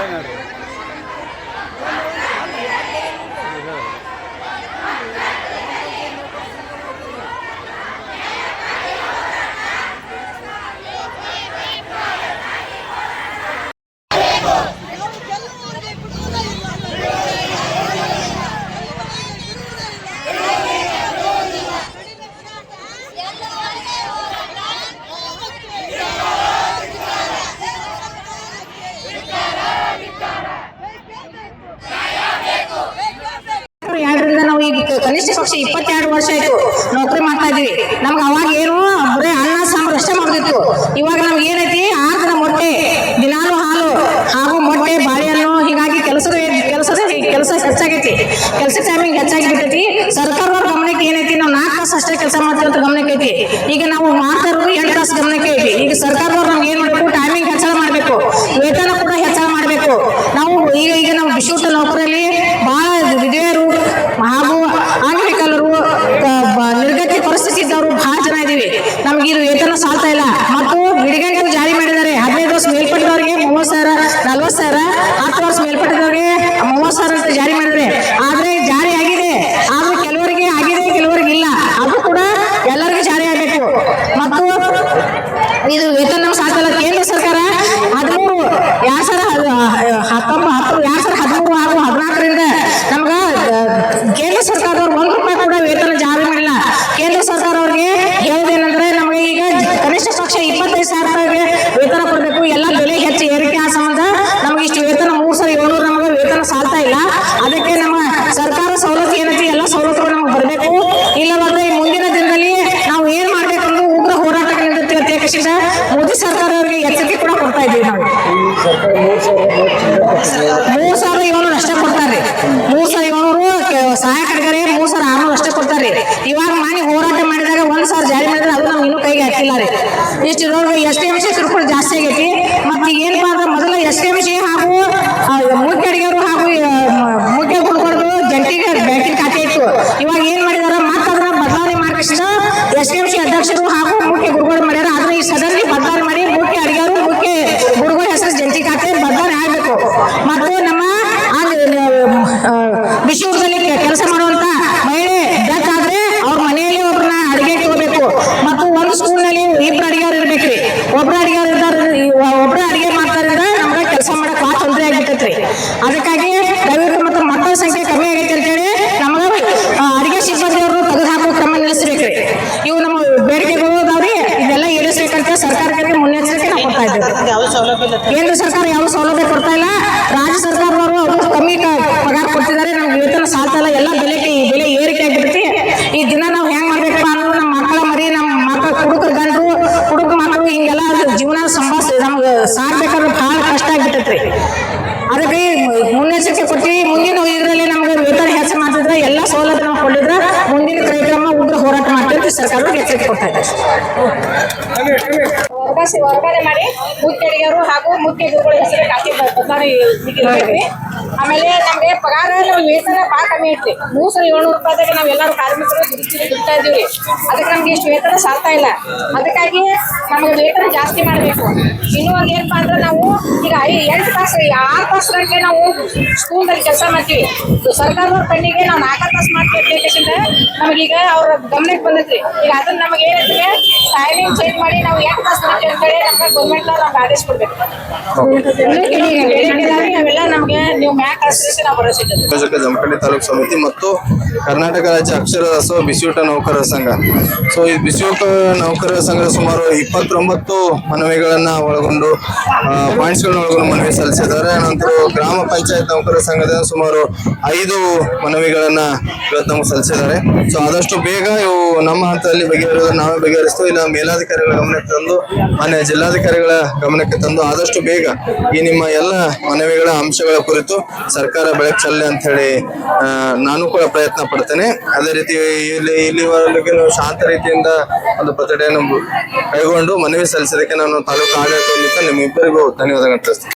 在那里。ಆಯ್ತು ನೌಕರಿ ಮಾಡ್ತಾ ಇದೀವಿ ನಮ್ಗೆ ಅವಾಗ ಏನು ಬರೀ ಅನ್ನ, ಸಾಂಬಾರು ಅಷ್ಟೇ ಮಾಡ್ತಿತ್ತು. ಇವಾಗ ನಮ್ಗೆ ಏನೈತಿ? ಆರು ದಿನ ಮೊಟ್ಟೆ, ದಿನಾಲು ಹಾಲು ಹಾಗೂ ಮೊಟ್ಟೆ, ಬಾಳೆಹಣ್ಣು, ಹೀಗಾಗಿ ಕೆಲಸದ ಕೆಲಸದ ಕೆಲಸ ಹೆಚ್ಚಾಗೈತಿ. ಕೆಲಸ ಟೈಮಿಂಗ್ ಹೆಚ್ಚಾಗಿ ಬಿಟ್ಟೈತಿ ಸರ್ಕಾರದವ್ರ ಗಮನಕ್ಕೆ ಏನೈತಿ? ನಾವು ನಾಲ್ಕು ತಾಸು ಅಷ್ಟೇ ಕೆಲಸ ಮಾಡ್ತೀವಿ ಅಂತ ಗಮನಕ್ಕೆ ಐತಿ. ಈಗ ನಾವು ಮಾಡ್ತಾ ಇರೋದು ಎಂಟು ತಾಸು ಗಮನಕ್ಕೆ ಐತಿ. ಈಗ ಸರ್ಕಾರದವ್ರು ನಮ್ಗೆ ಏನ್ ಮಾಡ್ಬೇಕು ಟೈಮಿಂಗ್ ಹೆಚ್ಚಳ ಮಾಡಬೇಕು ವೇತನ ಕೂಡ ಹೆಚ್ಚಳ ಮಾಡಬೇಕು ನಾವು ಈಗ ಈಗ ನಾವು ವಿಶೂಟ ನೌಕರಲ್ಲಿ ಬಹಳ ವಿಧವೆಯರು ಹಾಗೂ ಅಂಗವಿಕಲರು ಕ- ಬ- ನಿರ್ಗತಿ ಪರಿಸ್ಥಿತಿ ಇದ್ದವರು ಬಹಳ ಜನ ಇದೀವಿ ನಮ್ಗೆ ಇದು ವೇತನ ಸಾಲ್ತಾ ಇಲ್ಲ ಮತ್ತು ಬಿಡಿಗಂಗೆ ಜಾರಿ ಮಾಡಿದ್ದಾರೆ ಹದಿನೈದು ವರ್ಷ ಮೇಲ್ಪಟ್ಟದವರಿಗೆ ಮೂವತ್ತು ಸಾವಿರ ನಲ್ವತ್ತು ಸಾವಿರ ಹತ್ತು ವರ್ಷ ಮೇಲ್ಪಟ್ಟದವರಿಗೆ ಮೂವತ್ತು ಸಾವಿರ ಅಂತ ಜಾರಿ ಮಾಡಿದ್ದಾರೆ ಆದ್ರೆ ಜಾರಿ ಆಗಿದೆ ಆದ್ರೆ ಕೆಲವರಿಗೆ ಆಗಿದೆ ಕೆಲವರಿಗೆ ಇಲ್ಲ ಅದು ಕೂಡ ಎಲ್ಲರಿಗೂ ಜಾರಿ ಆಗಬೇಕು ಮತ್ತು ಇದು ವೇತನ ನಮ್ಗೆ ಸಾಕಲ್ಲ ಕೇಂದ್ರ ಸರ್ಕಾರ ಹದಿಮೂರು ಎರಡ್ ಸಾವಿರ ಹತ್ತೊಂಬತ್ತು ಎರಡ್ ಸಾವಿರ ಹದಿಮೂರು ಹಾಗೂ ಹದಿನಾಲ್ಕರಿಂದ ನಮ್ಗ ಆ, ಕೇಂದ್ರ ಸರ್ಕಾರದವ್ರು ಒಂದ್ ರೂಪಾಯಿ ಕೂಡ ವೇತನ ಜಾರಿ ಮಾಡಿಲ್ಲ ಕೇಂದ್ರ ಸರ್ಕಾರ ಅವ್ರಿಗೆ ಹೇಳೋದೇನಂದ್ರೆ ನಮಗೆ ಈಗ ಕನಿಷ್ಠ ಪಕ್ಷ ಇಪ್ಪತ್ತೈದು ಸಾವಿರ ರೂಪಾಯಿಗೆ ವೇತನ ಕೊಡಬೇಕು ಎಲ್ಲ ಬೆಲೆ ಹೆಚ್ಚು ಏರಿಕೆ ಆ ಸಂಬಂಧ ನಮ್ಗೆ ಇಷ್ಟು ವೇತನ ಮೂರ್ ಸಾವಿರ ಏಳ್ನೂರು ನಮಗೆ ವೇತನ ಸಾಲ್ತಾ ಇಲ್ಲ ಅದಕ್ಕೆ ನಮ್ಮ ಸರ್ಕಾರ ಸವಲತ್ತು ಏನೈತಿ ಎಲ್ಲ ಸವಲತ್ತುಗಳು ನಮ್ಗೆ ಬರಬೇಕು ಇಲ್ಲವಾದ್ರೆ ಮುಂದಿನ ದಿನದಲ್ಲಿ ನಾವು ಏನ್ ಮಾಡ್ಬೇಕಂದು ಉಗ್ರ ಹೋರಾಟಕ್ಕೆ ನಿಂತಿರ್ತೀವಿ ಅಂತ ಯಾಕಂದ್ರೆ ಮೋದಿ ಸರ್ಕಾರ ಅವರಿಗೆ ಎಚ್ಚರಿಕೆ ಕೂಡ ಕೊಡ್ತಾ ಇದ್ದೀವಿ ನಾವು ಮೂರ್ ಸಾವಿರ ಏಳ್ನೂರು ಅಷ್ಟೇ ಕೊಡ್ತಾರೆ ಮೂರ್ ಸಾವಿರ ಸಹಾಯ ಸಹಾಯಕರಿಗೆ ಮೂರ್ ಸಾವಿರ ಆರ್ನೂರು ಅಷ್ಟೇ ಕೊಡ್ತಾರೆ ಇವಾಗ ಮಾನಿ ಹೋರಾಟ ಮಾಡಿದಾಗ ಒಂದ್ ಸಾವಿರ ಜಾರಿ ಮಾಡಿದ್ರೆ ಅದು ನಮ್ಗೆ ಇನ್ನೂ ಕೈಗೆ ಹಾಕಿಲ್ಲ ರೀ. ಇಷ್ಟು ಇರೋರ್ಗೆ ಎಸ್ ಟಿ ಕಿರುಕುಳ ಜಾಸ್ತಿ ಆಗೈತಿ ಮತ್ತೆ ಈಗ ಏನಪ್ಪಾ ಅಂದ್ರೆ ಮೊದಲ ಎಸ್ ಟಿ ಎಂ ಸಿ ಹಾಗೂ ಆ, ಮುಖ್ಯ ಅಡಿಗೆರು ಹಾಗೂ ಆ, ಮ- ಮುಖ್ಯ ಗುರುಗಳು ಜಂಟಿಗೆ ಬ್ಯಾಂಕಿನ ಖಾತೆ ಇತ್ತು ಇವಾಗ ಏನ್ ಮಾಡಿದಾರ ಮತ್ತೆ ಅದನ್ನ ಬದಲಾವಣೆ ಮಾಡ್ಕೊಂಡು ಎಸ್ ಟಿ ಎಂ ಸಿ ಅಧ್ಯಕ್ಷರು ಹಾಗೂ ಮುಖ್ಯ ಗುರುಗಳು ಮಾಡ್ಯಾರ ಆದ್ರೆ ಈ ಸದನ್ಲಿ ಬದಲಾವಣೆ ಮಾಡಿ ಮುಖ್ಯ ಅಡಿಗೆರು ಮುಖ್ಯ ಗುರುಗಳ ಹೆಸರು ಜಂಟಿ ಖಾತೆ ಬದಲಾವಣೆ ಆಗ್ಬೇಕು ಮತ್ತು ನಮ್ಮ ವಿಶ್ವದಲ್ಲಿ ಕೆಲಸ ಮಾಡುವಂತ ಮಹಿಳೆ ಡೆತ್ ಆದ್ರೆ ಅವ್ರ ಮನೆಯಲ್ಲಿ ಒಬ್ರನ್ನ ಅಡಿಗೆ ಇಟ್ಕೋಬೇಕು ಮತ್ತು ಒಂದು ಸ್ಕೂಲ್ನಲ್ಲಿ ಇಬ್ರು ಅಡಿಗೆವ್ರು ಇರ್ಬೇಕ್ರಿ ಒಬ್ರು ಅಡಿಗೆವ್ರು ಇರ್ತಾರ ಒಬ್ರು ಅಡಿಗೆ ಮಾಡ್ತಾರಿಂದ ನಮ್ಗೆ ಕೆಲಸ ಮಾಡಕ್ ಭಾಳ ಅದಕ್ಕಾಗಿ ದಯವಿಟ್ಟು ಮತ್ತು ಮಕ್ಕಳ ಸಂಖ್ಯೆ ಕಮ್ಮಿ ಆಗೈತೆ ಅಂತೇಳಿ ನಮ್ಗೆ ಅಡಿಗೆ ಸಿಬ್ಬಂದಿಯವರು ತೆಗೆದುಹಾಕುವ ಕ್ರಮ ನಿಲ್ಲಿಸ್ಬೇಕ್ರಿ ಇವು ನಮ್ಮ ಬೇಡಿಕೆಗಳು ಅದಾವ್ರಿ ಇದೆಲ್ಲ ಈಡೇರಿಸ್ಬೇಕಂತ ಸರ್ಕಾರಕ್ಕೆ ಮುನ್ನೆಚ್ಚರಿಕೆ ನಾವು ಕೊಡ್ತಾ ಇದ್ದೇವೆ. ಕೇಂದ್ರ ಸರ್ಕಾರ ಯಾವ ಸೌಲಭ್ಯ ಕೊಡ್ತಾ ಇಲ್ಲ ರಾಜ್ಯ ಸರ್ಕಾರದವರು ಅವರು ಕಮ್ಮಿ ಕ- ಪಗಾರ ಕೊಡ್ತಿದ್ದಾರೆ ನಮ್ಗೆ ವೇತನ ಸಾಲ್ತಾ ಇಲ್ಲ ಎಲ್ಲ ಬೆಲೆಗೆ ಬೆಲೆ ಏರಿಕೆ ಆಗಿಬಿಡುತ್ತೆ ಈ ದಿನ ನಾವು ಹೆಂಗ್ ಮಾಡ್ಬೇಕಪ್ಪ ಅಂದ್ರೆ ನಮ್ಮ ಮಕ್ಕಳ ಮರಿ ನಮ್ಮ ಮಕ್ಕಳ ಹುಡುಗರ ಗಂಡರು ಹುಡುಗ ಮಕ್ಕಳು ಹಿಂಗೆಲ್ಲ ಜೀವನ ಸಂಭಾಸ ನಮ್ಗೆ ಸಾಕ್ಬೇಕಾದ್ರೆ ಬಹಳ ಆಗ್ಬಿಟ್ಟೈತ್ರಿ ಅದಕ್ಕೆ ಮುನ್ನೆಚ್ಚರಿಕೆ ಕೊಟ್ಟು ಮುಂದಿನ ಇದರಲ್ಲಿ ನಮ್ಗೆ ವೇತನ ಹೆಚ್ಚು ಮಾಡಿದ್ರೆ ಎಲ್ಲ ಸೌಲಭ್ಯ ನಾವು ಕೊಟ್ಟಿದ್ರೆ ಮುಂದಿನ ಕಾರ್ಯಕ್ರಮ ಉಗ್ರ ಹೋರಾಟ ಮಾಡ್ತೀವಿ ಅಂತ ಸರ್ಕಾರ ಎಚ್ಚರಿಕೆ ಕೊಡ್ತಾ ಇದೆ. ವರ್ಗಾವಣೆ ಮಾಡಿ ಮುಖ್ಯ ಅಡಿಗೆರು ಹಾಗೂ ಮುಖ್ಯ ಗುರುಗಳ ಹೆಸರು ಕಾಫಿ ಬದಲಾವಣೆ ಆಮೇಲೆ ನಮಗೆ ಪಗಾರ ನಮ್ಗೆ ವೇತನ ಭಾಳ ಕಮ್ಮಿ ಐತಿ ಮೂರು ಸಾವಿರ ಏಳ್ನೂರು ರೂಪಾಯಿದಾಗ ನಾವು ಎಲ್ಲರೂ ಕಾರ್ಮಿಕರು ದುಡಿತೀವಿ ದುಡ್ತಾ ಇದೀವಿ ಅದಕ್ಕೆ ನಮ್ಗೆ ಇಷ್ಟು ವೇತನ ಸಾಲ್ತಾ ಇಲ್ಲ. ಅದಕ್ಕಾಗಿ ನಮಗೆ ವೇತನ ಜಾಸ್ತಿ ಮಾಡಬೇಕು. ಇನ್ನೂ ಒಂದು ಏನಪ್ಪಾ ಅಂದ್ರೆ ನಾವು ಈಗ ಐ ಎಂಟು ತಾಸು ಆರು ತಾಸು ಗಂಟೆ ನಾವು ಸ್ಕೂಲ್ದಲ್ಲಿ ಕೆಲಸ ಮಾಡ್ತೀವಿ. ಸರ್ಕಾರದವ್ರ ಕಣ್ಣಿಗೆ ನಾವು ನಾಲ್ಕು ತಾಸು ಮಾಡ್ತೀವಿ ಅಂತ ಹೇಳ್ಕೇಸಿಂದ ನಮಗೀಗ ಅವ್ರ ಗಮನಕ್ಕೆ ಬಂದೈತ್ರಿ. ಈಗ ಅದನ್ನ ನಮಗೆ ಏನೈತಿ ಟೈಮಿಂಗ್ ಚೇಂಜ್ ಮಾಡಿ ನಾವು ಎಂಟು ತಾಸು ಮಾಡ್ತೀವಿ ಅಂತೇಳಿ ನಮ್ಗೆ ಗೌರ್ಮೆಂಟ್ ನಮ್ಗೆ ಆದೇಶ ಕೊಡ್ಬೇಕು. ಅವೆಲ್ಲ ನಮಗೆ ನೀವು ಜಮಖಂಡಿ ತಾಲೂಕು ಸಮಿತಿ ಮತ್ತು ಕರ್ನಾಟಕ ರಾಜ್ಯ ಅಕ್ಷರದಾಸೋಹ ಬಿಸಿಯೂಟ ನೌಕರರ ಸಂಘ. ಸೊ ಈ ಬಿಸಿಯೂಟ ನೌಕರರ ಸಂಘ ಸುಮಾರು ಇಪ್ಪತ್ತೊಂಬತ್ತು ಮನವಿಗಳನ್ನ ಒಳಗೊಂಡು ಪಾಯಿಂಟ್ಸ್ಗಳನ್ನ ಒಳಗೊಂಡು ಮನವಿ ಸಲ್ಲಿಸಿದ್ದಾರೆ. ನಂತರ ಗ್ರಾಮ ಪಂಚಾಯತ್ ನೌಕರರ ಸಂಘದ ಸುಮಾರು ಐದು ಮನವಿಗಳನ್ನ ಇವತ್ತು ನಮಗೆ ಸಲ್ಲಿಸಿದ್ದಾರೆ. ಸೊ ಆದಷ್ಟು ಬೇಗ ಇವು ನಮ್ಮ ಹಂತದಲ್ಲಿ ಬಗೆಹರಿಸೋದು ನಾವೇ ಬಗೆಹರಿಸ್ತು ಇಲ್ಲ, ಮೇಲಾಧಿಕಾರಿಗಳ ಗಮನಕ್ಕೆ ತಂದು, ಮಾನ್ಯ ಜಿಲ್ಲಾಧಿಕಾರಿಗಳ ಗಮನಕ್ಕೆ ತಂದು, ಆದಷ್ಟು ಬೇಗ ಈ ನಿಮ್ಮ ಎಲ್ಲ ಮನವಿಗಳ ಅಂಶಗಳ ಕುರಿತು ಸರ್ಕಾರ ಬೆಳಕು ಚೆಲ್ಲಿ ಅಂತ ಹೇಳಿ ನಾನು ಕೂಡ ಪ್ರಯತ್ನ ಪಡ್ತೇನೆ. ಅದೇ ರೀತಿ ಇಲ್ಲಿ, ಇಲ್ಲಿವರೆಗೆ ಶಾಂತ ರೀತಿಯಿಂದ ಒಂದು ಪ್ರತಿಭಟನೆಯನ್ನು ಕೈಗೊಂಡು ಮನವಿ ಸಲ್ಲಿಸೋದಕ್ಕೆ ನಾನು ತಾಲೂಕು ಆಡಳಿತ ನಿಮ್ಮಿಬ್ಬರಿಗೂ ಧನ್ಯವಾದಗಳು ತಿಳಿಸ್ತೇನೆ.